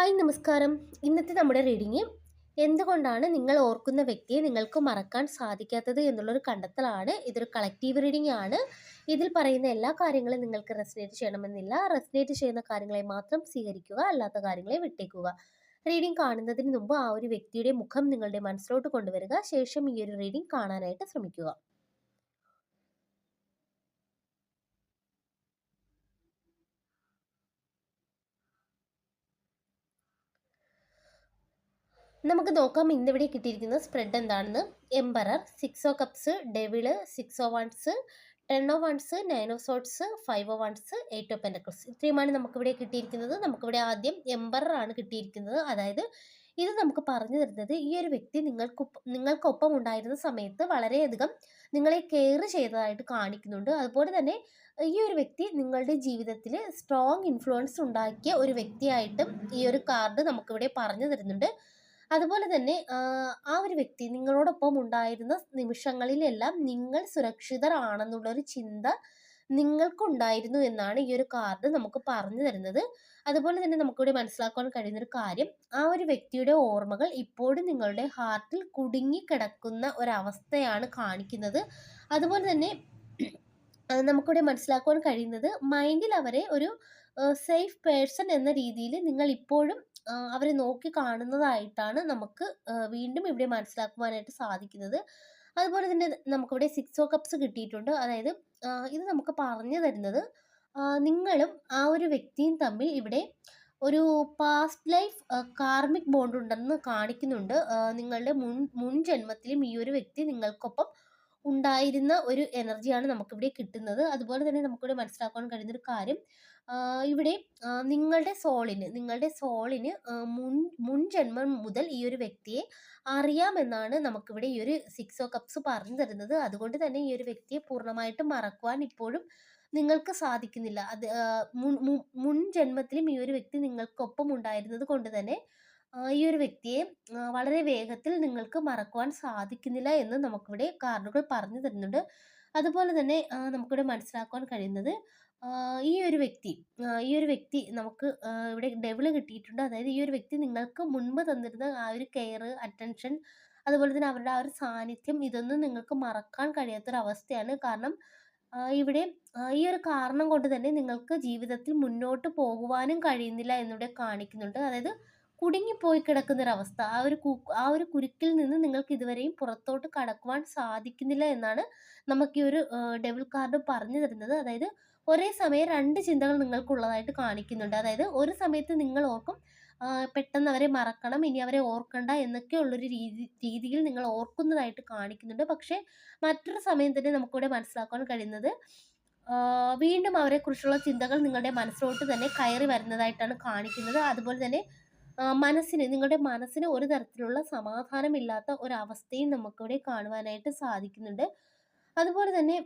Hi നമസ്കാരം. ഇന്നത്തെ നമ്മുടെ റീഡിങ് എന്തുകൊണ്ടാണ് നിങ്ങൾ ഓർക്കുന്ന വ്യക്തിയെ നിങ്ങൾക്ക് മറക്കാൻ സാധിക്കാത്തത് എന്നുള്ളൊരു കണ്ടെത്തലാണ്. ഇതൊരു കളക്റ്റീവ് റീഡിംഗ് ആണ്. ഇതിൽ പറയുന്ന എല്ലാ കാര്യങ്ങളും നിങ്ങൾക്ക് റെസിനേറ്റ് ചെയ്യണമെന്നില്ല. റെസിനേറ്റ് ചെയ്യുന്ന കാര്യങ്ങളെ മാത്രം സ്വീകരിക്കുക അല്ലാത്ത കാര്യങ്ങളെ വിട്ടേക്കുക. റീഡിംഗ് കാണുന്നതിന് മുമ്പ് ആ ഒരു വ്യക്തിയുടെ മുഖം നിങ്ങളുടെ മനസ്സിലോട്ട് കൊണ്ടുവരിക. ശേഷം ഈ ഒരു റീഡിംഗ് കാണാനായിട്ട് ശ്രമിക്കുക. നമുക്ക് നോക്കാം ഇന്നിവിടെ കിട്ടിയിരിക്കുന്ന സ്പ്രെഡ് എന്താണെന്ന്. Emperor six of cups devil six of wands ten of wands nine of swords five of wands eight of pentacles ഇത്രയുമാണ് നമുക്കിവിടെ കിട്ടിയിരിക്കുന്നത്. നമുക്കിവിടെ ആദ്യം എംബറർ ആണ് കിട്ടിയിരിക്കുന്നത്. അതായത് ഇത് നമുക്ക് പറഞ്ഞു തരുന്നത് ഈ ഒരു വ്യക്തി നിങ്ങൾക്ക് നിങ്ങൾക്കൊപ്പം ഉണ്ടായിരുന്ന സമയത്ത് വളരെയധികം നിങ്ങളെ കെയർ ചെയ്തതായിട്ട് കാണിക്കുന്നുണ്ട്. അതുപോലെ തന്നെ ഈ ഒരു വ്യക്തി നിങ്ങളുടെ ജീവിതത്തിൽ സ്ട്രോങ് ഇൻഫ്ലുവൻസ് ഉണ്ടാക്കിയ ഒരു വ്യക്തിയായിട്ടും ഈ ഒരു കാർഡ് നമുക്കിവിടെ പറഞ്ഞു തരുന്നുണ്ട്. അതുപോലെ തന്നെ ആ ഒരു വ്യക്തി നിങ്ങളോടൊപ്പം ഉണ്ടായിരുന്ന നിമിഷങ്ങളിലെല്ലാം നിങ്ങൾ സുരക്ഷിതരാണെന്നുള്ളൊരു ചിന്ത നിങ്ങൾക്കുണ്ടായിരുന്നു എന്നാണ് ഈ ഒരു കാർഡ് നമുക്ക് പറഞ്ഞു തരുന്നത്. അതുപോലെ തന്നെ നമുക്കിവിടെ മനസ്സിലാക്കാൻ കഴിയുന്ന ഒരു കാര്യം ആ ഒരു വ്യക്തിയുടെ ഓർമ്മകൾ ഇപ്പോഴും നിങ്ങളുടെ ഹാർട്ടിൽ കുടുങ്ങി കിടക്കുന്ന ഒരവസ്ഥയാണ് കാണിക്കുന്നത്. അതുപോലെ തന്നെ നമുക്കിവിടെ മനസ്സിലാക്കുവാൻ കഴിയുന്നത് മൈൻഡിൽ അവരെ ഒരു സേഫ് പേഴ്സൺ എന്ന രീതിയിൽ നിങ്ങൾ ഇപ്പോഴും അവരെ നോക്കി കാണുന്നതായിട്ടാണ് നമുക്ക് വീണ്ടും ഇവിടെ മനസ്സിലാക്കുവാനായിട്ട് സാധിക്കുന്നത്. അതുപോലെ തന്നെ നമുക്കിവിടെ സിക്സ് ഓ കപ്സ് കിട്ടിയിട്ടുണ്ട്. അതായത് ഇത് നമുക്ക് പറഞ്ഞു തരുന്നത് നിങ്ങളും ആ ഒരു വ്യക്തിയും തമ്മിൽ ഇവിടെ ഒരു പാസ്റ്റ് ലൈഫ് കാർമിക് ബോണ്ട് ഉണ്ടെന്ന് കാണിക്കുന്നുണ്ട്. നിങ്ങളുടെ മുൻ മുൻ ജന്മത്തിലും ഈ ഒരു വ്യക്തി നിങ്ങൾക്കൊപ്പം ഉണ്ടായിരുന്ന ഒരു എനർജിയാണ് നമുക്കിവിടെ കിട്ടുന്നത്. അതുപോലെ തന്നെ നമുക്കിവിടെ മനസ്സിലാക്കാൻ കഴിയുന്ന ഒരു കാര്യം ഇവിടെ നിങ്ങളുടെ സോളിന് നിങ്ങളുടെ സോളിന് മുൻ മുൻ ജന്മം മുതൽ ഈ ഒരു വ്യക്തിയെ അറിയാമെന്നാണ് നമുക്കിവിടെ ഈ ഒരു സിക്സ് ഓ കപ്സ് പറഞ്ഞു തരുന്നത്. അതുകൊണ്ട് തന്നെ ഈ ഒരു വ്യക്തിയെ പൂർണമായിട്ടും മറക്കുവാൻ ഇപ്പോഴും നിങ്ങൾക്ക് സാധിക്കുന്നില്ല. അത് മുൻ മുൻ ജന്മത്തിലും ഈ ഒരു വ്യക്തി നിങ്ങൾക്കൊപ്പം ഉണ്ടായിരുന്നത് കൊണ്ട് തന്നെ ഈ ഒരു വ്യക്തിയെ വളരെ വേഗത്തിൽ നിങ്ങൾക്ക് മറക്കുവാൻ സാധിക്കുന്നില്ല എന്ന് നമുക്കിവിടെ കാർഡുകൾ പറഞ്ഞു തരുന്നുണ്ട്. അതുപോലെ തന്നെ നമുക്കിവിടെ മനസ്സിലാക്കുവാൻ കഴിയുന്നത് ഈ ഒരു വ്യക്തി ഈ ഒരു വ്യക്തി നമുക്ക് ഇവിടെ ഡെവിൾ കിട്ടിയിട്ടുണ്ട്. അതായത് ഈ ഒരു വ്യക്തി നിങ്ങൾക്ക് മുൻപ് തന്നിരുന്ന ആ ഒരു കെയർ അറ്റൻഷൻ അതുപോലെ തന്നെ അവരുടെ ആ ഒരു സാന്നിധ്യം ഇതൊന്നും നിങ്ങൾക്ക് മറക്കാൻ കഴിയാത്തൊരവസ്ഥയാണ്. കാരണം ഇവിടെ ഈ ഒരു കാരണം കൊണ്ട് തന്നെ നിങ്ങൾക്ക് ജീവിതത്തിൽ മുന്നോട്ട് പോകുവാനും കഴിയുന്നില്ല എന്നിവിടെ കാണിക്കുന്നുണ്ട്. അതായത് കുടുങ്ങിപ്പോയി കിടക്കുന്നൊരവസ്ഥ. ആ ഒരു കു ആ ഒരു കുരുക്കിൽ നിന്ന് നിങ്ങൾക്ക് ഇതുവരെയും പുറത്തോട്ട് കടക്കുവാൻ സാധിക്കുന്നില്ല എന്നാണ് നമുക്ക് ഈ ഒരു ഡെവിൾ കാർഡ് പറഞ്ഞു തരുന്നത്. അതായത് ഒരേ സമയം രണ്ട് ചിന്തകൾ നിങ്ങൾക്കുള്ളതായിട്ട് കാണിക്കുന്നുണ്ട്. അതായത് ഒരു സമയത്ത് നിങ്ങൾ ഓർക്കും പെട്ടെന്ന് അവരെ മറക്കണം ഇനി അവരെ ഓർക്കണ്ട എന്നൊക്കെ ഉള്ളൊരു രീതി രീതിയിൽ നിങ്ങൾ ഓർക്കുന്നതായിട്ട് കാണിക്കുന്നുണ്ട്. പക്ഷേ മറ്റൊരു സമയം തന്നെ നമുക്കിവിടെ മനസ്സിലാക്കാൻ കഴിയുന്നത് വീണ്ടും അവരെക്കുറിച്ചുള്ള ചിന്തകൾ നിങ്ങളുടെ മനസ്സിലോട്ട് തന്നെ കയറി വരുന്നതായിട്ടാണ് കാണിക്കുന്നത്. അതുപോലെ തന്നെ മനസ്സിന് നിങ്ങളുടെ മനസ്സിന് ഒരു തരത്തിലുള്ള സമാധാനമില്ലാത്ത ഒരവസ്ഥയും നമുക്കിവിടെ കാണുവാനായിട്ട് സാധിക്കുന്നുണ്ട്. അതുപോലെ തന്നെ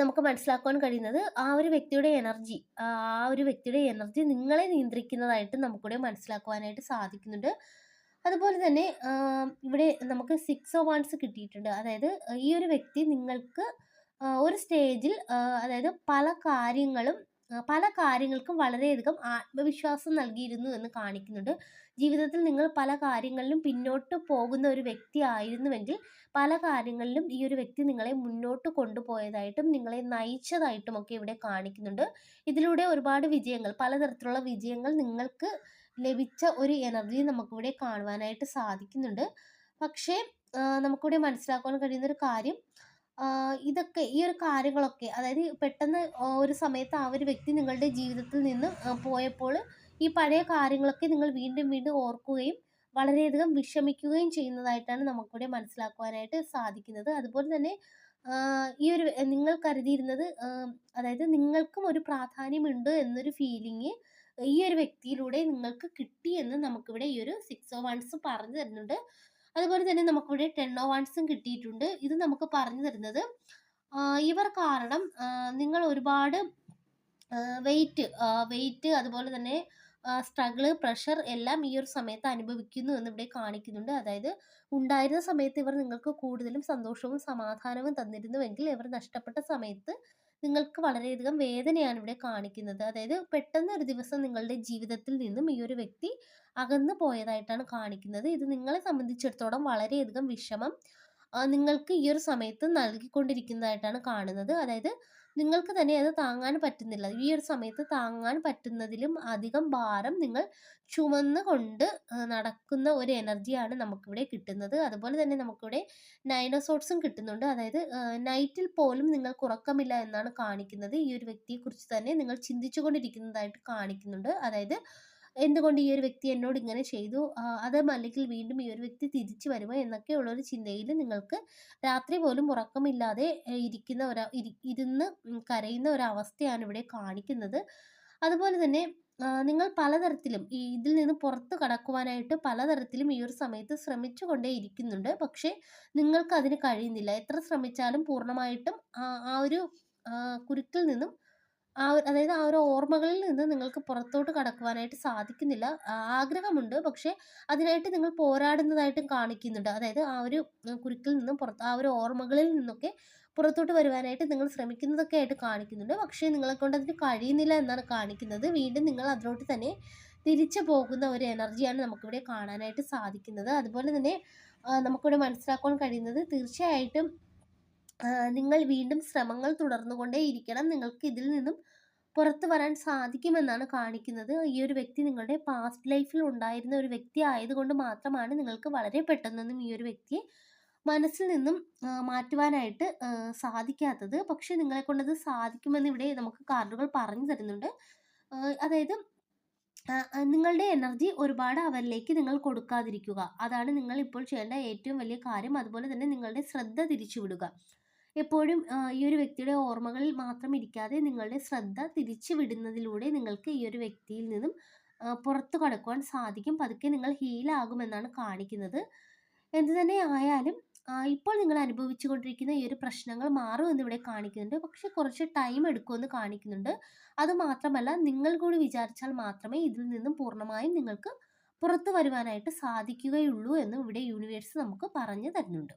നമുക്ക് മനസ്സിലാക്കുവാൻ കഴിയുന്നത് ആ ഒരു വ്യക്തിയുടെ എനർജി ആ ഒരു വ്യക്തിയുടെ എനർജി നിങ്ങളെ നിയന്ത്രിക്കുന്നതായിട്ട് നമുക്കിവിടെ മനസ്സിലാക്കുവാനായിട്ട് സാധിക്കുന്നുണ്ട്. അതുപോലെ തന്നെ ഇവിടെ നമുക്ക് സിക്സ് ഓ വൺസ് കിട്ടിയിട്ടുണ്ട്. അതായത് ഈ ഒരു വ്യക്തി നിങ്ങൾക്ക് ഒരു സ്റ്റേജിൽ അതായത് പല കാര്യങ്ങളും പല കാര്യങ്ങൾക്കും വളരെയധികം ആത്മവിശ്വാസം നൽകിയിരുന്നു എന്ന് കാണിക്കുന്നുണ്ട്. ജീവിതത്തിൽ നിങ്ങൾ പല കാര്യങ്ങളിലും പിന്നോട്ട് പോകുന്ന ഒരു വ്യക്തി ആയിരുന്നുവെങ്കിൽ പല കാര്യങ്ങളിലും ഈ ഒരു വ്യക്തി നിങ്ങളെ മുന്നോട്ട് കൊണ്ടുപോയതായിട്ടും നിങ്ങളെ നയിച്ചതായിട്ടും ഒക്കെ ഇവിടെ കാണിക്കുന്നുണ്ട്. ഇതിലൂടെ ഒരുപാട് വിജയങ്ങൾ പലതരത്തിലുള്ള വിജയങ്ങൾ നിങ്ങൾക്ക് ലഭിച്ച ഒരു എനർജി നമുക്കിവിടെ കാണുവാനായിട്ട് സാധിക്കുന്നുണ്ട്. പക്ഷേ നമുക്കിവിടെ മനസ്സിലാക്കാൻ കഴിയുന്ന ഒരു കാര്യം ഇതൊക്കെ ഈ ഒരു കാര്യങ്ങളൊക്കെ അതായത് പെട്ടെന്ന് ഒരു സമയത്ത് ആ ഒരു വ്യക്തി നിങ്ങളുടെ ജീവിതത്തിൽ നിന്ന് പോയപ്പോൾ ഈ പഴയ കാര്യങ്ങളൊക്കെ നിങ്ങൾ വീണ്ടും വീണ്ടും ഓർക്കുകയും വളരെയധികം വിഷമിക്കുകയും ചെയ്യുന്നതായിട്ടാണ് നമുക്കിവിടെ മനസ്സിലാക്കുവാനായിട്ട് സാധിക്കുന്നത്. അതുപോലെ തന്നെ ഈ ഒരു നിങ്ങൾ കരുതിയിരുന്നത് അതായത് നിങ്ങൾക്കും ഒരു പ്രാധാന്യമുണ്ട് എന്നൊരു ഫീലിംഗ് ഈ ഒരു വ്യക്തിയിലൂടെ നിങ്ങൾക്ക് കിട്ടി എന്ന് നമുക്കിവിടെ ഈ ഒരു സിക്സ് ഓ വൺസ് പറഞ്ഞു തരുന്നുണ്ട്. അതുപോലെ തന്നെ നമുക്കിവിടെ ടെൻ ഓ വൺസും കിട്ടിയിട്ടുണ്ട്. ഇത് നമുക്ക് പറഞ്ഞു തരുന്നത് ഇവർ കാരണം നിങ്ങൾ ഒരുപാട് വെയിറ്റ് വെയിറ്റ് അതുപോലെ തന്നെ സ്ട്രഗിൾ പ്രഷർ എല്ലാം ഈ ഒരു സമയത്ത് അനുഭവിക്കുന്നു എന്ന് ഇവിടെ കാണിക്കുന്നുണ്ട്. അതായത് ഉണ്ടായിരുന്ന സമയത്ത് ഇവർ നിങ്ങൾക്ക് കൂടുതലും സന്തോഷവും സമാധാനവും തന്നിരുന്നുവെങ്കിൽ ഇവർ നഷ്ടപ്പെട്ട സമയത്ത് നിങ്ങൾക്ക് വളരെയധികം വേദനയാണ് ഇവിടെ കാണിക്കുന്നത്. അതായത് പെട്ടെന്ന് ഒരു ദിവസം നിങ്ങളുടെ ജീവിതത്തിൽ നിന്നും ഈ ഒരു വ്യക്തി അകന്നു പോയതായിട്ടാണ് കാണിക്കുന്നത്. ഇത് നിങ്ങളെ സംബന്ധിച്ചിടത്തോളം വളരെയധികം വിഷമം നിങ്ങൾക്ക് ഈ ഒരു സമയത്ത് നൽകിക്കൊണ്ടിരിക്കുന്നതായിട്ടാണ് കാണുന്നത്. അതായത് നിങ്ങൾക്ക് തന്നെ അത് താങ്ങാൻ പറ്റുന്നില്ല. ഈ ഒരു സമയത്ത് താങ്ങാൻ പറ്റുന്നതിലും അധികം ഭാരം നിങ്ങൾ ചുമന്ന് കൊണ്ട് നടക്കുന്ന ഒരു എനർജിയാണ് നമുക്കിവിടെ കിട്ടുന്നത്. അതുപോലെ തന്നെ നമുക്കിവിടെ നൈനോസോട്ട്സും കിട്ടുന്നുണ്ട്. അതായത് നൈറ്റിൽ പോലും നിങ്ങൾക്ക് ഉറക്കമില്ല എന്നാണ് കാണിക്കുന്നത്. ഈ ഒരു വ്യക്തിയെക്കുറിച്ച് തന്നെ നിങ്ങൾ ചിന്തിച്ചുകൊണ്ടിരിക്കുന്നതായിട്ട് കാണിക്കുന്നുണ്ട്. അതായത് എന്തുകൊണ്ട് ഈ ഒരു വ്യക്തി എന്നോട് ഇങ്ങനെ ചെയ്തു? അതും അല്ലെങ്കിൽ വീണ്ടും ഈ ഒരു വ്യക്തി തിരിച്ചു വരുമോ? എന്നൊക്കെയുള്ളൊരു ചിന്തയിൽ നിങ്ങൾക്ക് രാത്രി പോലും ഉറക്കമില്ലാതെ ഇരിക്കുന്ന ഒരു ഇരി ഇരുന്ന് കരയുന്ന ഒരവസ്ഥയാണ് ഇവിടെ കാണിക്കുന്നത്. അതുപോലെ തന്നെ നിങ്ങൾ പലതരത്തിലും ഈ ഇതിൽ നിന്ന് പുറത്ത് കടക്കുവാനായിട്ട് പലതരത്തിലും ഈ ഒരു സമയത്ത് ശ്രമിച്ചു കൊണ്ടേ ഇരിക്കുന്നുണ്ട്. പക്ഷേ നിങ്ങൾക്ക് അതിന് കഴിയുന്നില്ല. എത്ര ശ്രമിച്ചാലും പൂർണമായിട്ടും ആ ഒരു കുരുക്കിൽ നിന്നും ആ അതായത് ആ ഒരു ഓർമ്മകളിൽ നിന്ന് നിങ്ങൾക്ക് പുറത്തോട്ട് കടക്കുവാനായിട്ട് സാധിക്കുന്നില്ല. ആഗ്രഹമുണ്ട്. പക്ഷേ അതിനായിട്ട് നിങ്ങൾ പോരാടുന്നതായിട്ടും കാണിക്കുന്നുണ്ട്. അതായത് ആ ഒരു കുരുക്കിൽ നിന്നും പുറത്ത് ആ ഒരു ഓർമ്മകളിൽ നിന്നൊക്കെ പുറത്തോട്ട് വരുവാനായിട്ട് നിങ്ങൾ ശ്രമിക്കുന്നതൊക്കെ ആയിട്ട് കാണിക്കുന്നുണ്ട്. പക്ഷേ നിങ്ങളെ കൊണ്ട് അതിന് കഴിയുന്നില്ല എന്നാണ് കാണിക്കുന്നത്. വീണ്ടും നിങ്ങൾ അതിലോട്ട് തന്നെ തിരിച്ചു പോകുന്ന ഒരു എനർജിയാണ് നമുക്കിവിടെ കാണാനായിട്ട് സാധിക്കുന്നത്. അതുപോലെ തന്നെ നമുക്കിവിടെ മനസ്സിലാക്കാൻ കഴിയുന്നത് തീർച്ചയായിട്ടും നിങ്ങൾ വീണ്ടും ശ്രമങ്ങൾ തുടർന്നുകൊണ്ടേയിരിക്കണം നിങ്ങൾക്ക് ഇതിൽ നിന്നും പുറത്തു വരാൻ സാധിക്കുമെന്നാണ് കാണിക്കുന്നത്. ഈ ഒരു വ്യക്തി നിങ്ങളുടെ പാസ്റ്റ് ലൈഫിൽ ഉണ്ടായിരുന്ന ഒരു വ്യക്തി ആയതുകൊണ്ട് മാത്രമാണ് നിങ്ങൾക്ക് വളരെ പെട്ടെന്നൊന്നും ഈ ഒരു വ്യക്തിയെ മനസ്സിൽ നിന്നും മാറ്റുവാനായിട്ട് സാധിക്കാത്തത് പക്ഷെ നിങ്ങളെ കൊണ്ടത് സാധിക്കുമെന്ന് ഇവിടെ നമുക്ക് കാർഡുകൾ പറഞ്ഞു തരുന്നുണ്ട്. അതായത് നിങ്ങളുടെ എനർജി ഒരുപാട് അവരിലേക്ക് നിങ്ങൾ കൊടുക്കാതിരിക്കുക. അതാണ് നിങ്ങൾ ഇപ്പോൾ ചെയ്യേണ്ട ഏറ്റവും വലിയ കാര്യം. അതുപോലെ തന്നെ നിങ്ങളുടെ ശ്രദ്ധ തിരിച്ചുവിടുക. എപ്പോഴും ഈ ഒരു വ്യക്തിയുടെ ഓർമ്മകളിൽ മാത്രം ഇരിക്കാതെ നിങ്ങളുടെ ശ്രദ്ധ തിരിച്ചു വിടുന്നതിലൂടെ നിങ്ങൾക്ക് ഈ ഒരു വ്യക്തിയിൽ നിന്നും പുറത്തു കടക്കുവാൻ സാധിക്കും. പതുക്കെ നിങ്ങൾ ഹീലാകുമെന്നാണ് കാണിക്കുന്നത്. എന്ത് തന്നെ ആയാലും ഇപ്പോൾ നിങ്ങൾ അനുഭവിച്ചുകൊണ്ടിരിക്കുന്ന ഈ ഒരു പ്രശ്നങ്ങൾ മാറുമെന്ന് ഇവിടെ കാണിക്കുന്നുണ്ട്. പക്ഷെ കുറച്ച് ടൈം എടുക്കുമെന്ന് കാണിക്കുന്നുണ്ട്. അത് മാത്രമല്ല നിങ്ങൾ കൂടി വിചാരിച്ചാൽ മാത്രമേ ഇതിൽ നിന്നും പൂർണമായും നിങ്ങൾക്ക് പുറത്തു വരുവാനായിട്ട് സാധിക്കുകയുള്ളൂ എന്നും ഇവിടെ യൂണിവേഴ്സ് നമുക്ക് പറഞ്ഞു തരുന്നുണ്ട്.